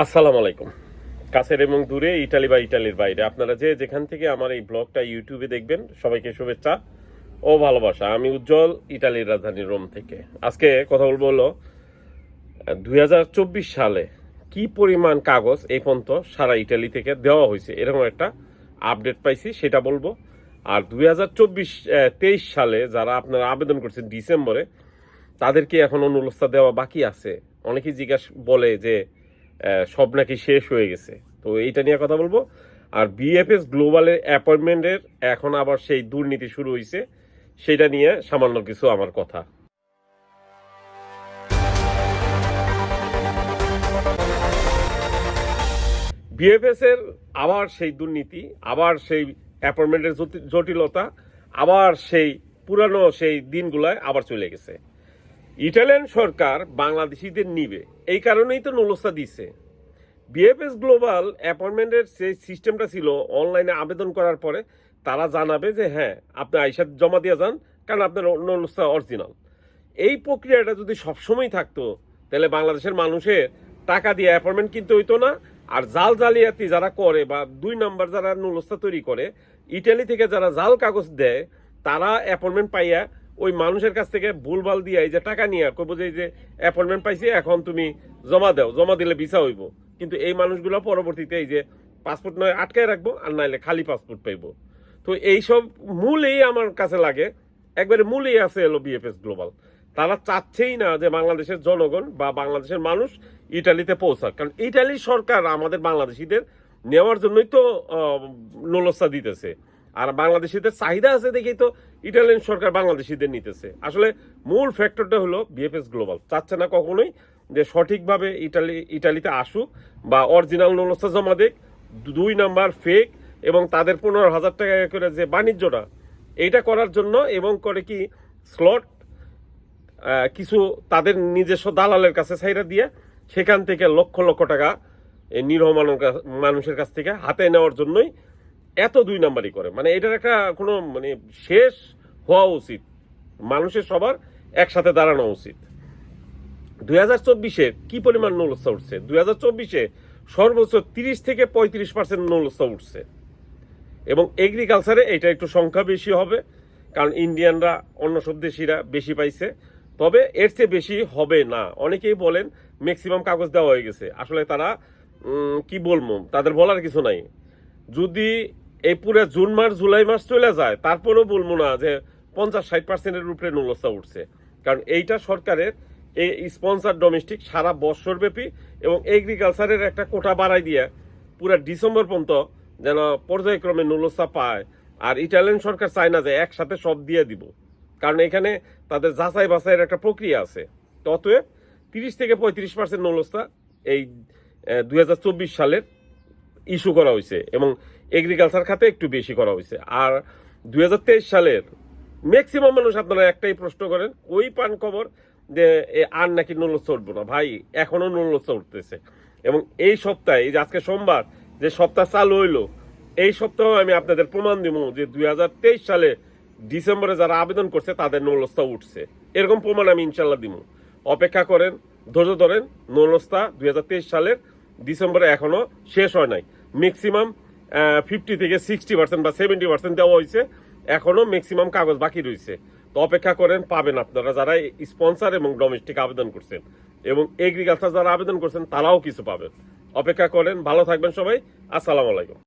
আসসালামু আলাইকুম। কাছের এবং দূরে, ইটালি বা ইটালির বাইরে। আপনারা যে যেখান থেকে আমার এই ব্লগটা ইউটিউবে দেখবেন, সবাইকে শুভেচ্ছা ও ভালোবাসা। আমি উজ্জ্বল, ইটালির রাজধানী রোম থেকে। আজকে কথা বলব হলো দুই হাজার চব্বিশ সালে কি পরিমাণ কাগজ এই পর্যন্ত সারা ইটালি থেকে দেওয়া হয়েছে, এরকম একটা আপডেট পাইছি, সেটা বলব। আর দুই হাজার চব্বিশ সালে যারা আপনারা আবেদন করছেন ডিসেম্বরে, তাদেরকে এখন অনুরোধটা দেওয়া বাকি আছে। অনেকেই জিজ্ঞাসা বলে যে সব নাকি শেষ হয়ে গেছে। তো এইটা নিয়ে কথা বলব। আর বিএফএস গ্লোবালের অ্যাপয়েন্টমেন্টের এখন আবার সেই দুর্নীতি শুরু হয়েছে সেটা নিয়ে সামান্য কিছু আমার কথা। বিএফএস এর আবার সেই দুর্নীতি, আবার সেই অ্যাপয়েন্টমেন্টের জটিলতা, আবার সেই পুরানো সেই দিনগুলায় আবার চলে গেছে। ইটালিয়ান সরকার বাংলাদেশিদের নিবে। এই কারণেই তো নলস্তা দিছে। বিএফএস গ্লোবাল অ্যাপয়েন্টমেন্টের যে সিস্টেমটা ছিল, অনলাইনে আবেদন করার পরে তারা জানাবে যে হ্যাঁ আপনি আইসার জমা দিয়ে যান, কারণ আপনার নলস্তা অরিজিনাল। এই প্রক্রিয়াটা যদি সবসময় থাকতো, তাহলে বাংলাদেশের মানুষের টাকা দিয়ে অ্যাপয়েন্টমেন্ট কিনতে হইতো না। আর জাল জালিয়াতি যারা করে বা দুই নাম্বার যারা নুলস্তা তৈরি করে, ইটালি থেকে যারা জাল কাগজ দেয়, তারা অ্যাপয়েন্টমেন্ট পাইয়া ওই মানুষের কাছ থেকে ভুলভাল দিয়ে এই যে টাকা নিয়ে কইব যে যে অ্যাপয়েন্টমেন্ট পাইছি, এখন তুমি জমা দাও, জমা দিলে ভিসা হইব। কিন্তু এই মানুষগুলো পরবর্তীতে এই যে পাসপোর্ট নয়, আটকায় রাখব আর নাইলে খালি পাসপোর্ট পাইবো। তো এইসব মূলেই আমার কাছে লাগে। একবারে মূলেই আছে এলো বিএফএস গ্লোবাল তারা চাচ্ছেই না যে বাংলাদেশের জনগণ বা বাংলাদেশের মানুষ ইটালিতে পৌঁছাক। কারণ ইটালি সরকার আমাদের বাংলাদেশিদের নেওয়ার জন্যই তো নলস্তা দিতেছে। আর বাংলাদেশিদের চাহিদা আছে দেখেই তো ইটালিয়ান সরকার বাংলাদেশিদের নিতেছে। আসলে মূল ফ্যাক্টরটা হলো বিএফএস গ্লোবাল। চাচ্ছে না কখনোই যে সঠিকভাবে ইটালি, ইটালিতে আসুক বা অরিজিনাল নলস্তা জমা দেখ দুই নাম্বার ফেক এবং তাদের পনেরো হাজার টাকা করে যে বাণিজ্যটা, এইটা করার জন্য এবং করে কি স্লট কিছু তাদের নিজস্ব দালালের কাছে সাইরা দিয়ে সেখান থেকে লক্ষ লক্ষ টাকা নিরহ মানুষের কাছ থেকে হাতে নেওয়ার জন্যই এত দুই নাম্বারই করে। মানে এটার একটা কোনো মানে শেষ হওয়া উচিত। মানুষের সবার একসাথে দাঁড়ানো উচিত। দুই হাজার চব্বিশে কি পরিমাণ নৌলস্তা উঠছে? দুই হাজার চব্বিশে সর্বোচ্চ তিরিশ থেকে পঁয়ত্রিশ পার্সেন্ট নৌলস্তা উঠছে। এবং এগ্রিকালচারে এটা একটু সংখ্যা বেশি হবে, কারণ ইন্ডিয়ানরা, অন্য সব দেশিরা বেশি পাইছে। তবে এর চেয়ে বেশি হবে না। অনেকেই বলেন ম্যাক্সিমাম কাগজ দেওয়া হয়ে গেছে। আসলে তারা কি বলব? তাদের বলার কিছু নাই। যদি এই পুরো জুন মাস, জুলাই মাস চলে যায়, তারপরেও বলব না যে পঞ্চাশ, ষাট পার্সেন্টের উপরে নলস্তা উঠছে। কারণ এইটা সরকারের এই স্পন্সার ডোমেস্টিক সারা বছর ব্যাপী এবং এগ্রিকালচারের একটা কোটা বাড়াই দিয়ে পুরো ডিসেম্বর পর্যন্ত যেন পর্যায়ক্রমে নুলস্তা পায়। আর ইটালিয়ান সরকার চায় না যে একসাথে সব দিয়ে দিব। কারণ এখানে তাদের যাচাই বাছাইয়ের একটা প্রক্রিয়া আছে। ততএব তিরিশ থেকে পঁয়ত্রিশ পার্সেন্ট নলস্তা এই দু হাজার চব্বিশ সালের ইস্যু করা হয়েছে এবং এগ্রিকালচার খাতে একটু বেশি করা হয়েছে আর দুই হাজার তেইশ সালের ম্যাক্সিমাম মানুষ আপনারা একটাই প্রশ্ন করেন, ওই পান খবর যে আর নাকি নলস্তা উঠবো না। ভাই, এখনও নলস্তা উঠতেছে। এবং এই সপ্তাহে, এই যে আজকে সোমবার, যে সপ্তাহ চালু হইল, এই সপ্তাহে আমি আপনাদের প্রমাণ দিব যে দু হাজার তেইশ সালে ডিসেম্বরে যারা আবেদন করছে, তাদের নলস্তা উঠছে। এরকম প্রমাণ আমি ইনশাল্লাহ দিব অপেক্ষা করেন, ধৈর্য ধরেন নলস্তা দুই সালের ডিসেম্বরে এখনও শেষ হয় নাই। ম্যাক্সিমাম ফিফটি থেকে সিক্সটি পার্সেন্ট বা সেভেন্টি পার্সেন্ট দেওয়া হয়েছে। এখনও ম্যাক্সিমাম কাগজ বাকি রয়েছে। তো অপেক্ষা করেন, পাবেন আপনারা যারা স্পন্সার এবং ডোমেস্টিক আবেদন করছেন। এবং এগ্রিকালচার যারা আবেদন করছেন, তারাও কিছু পাবেন। অপেক্ষা করেন, ভালো থাকবেন সবাই। আসসালামু আলাইকুম।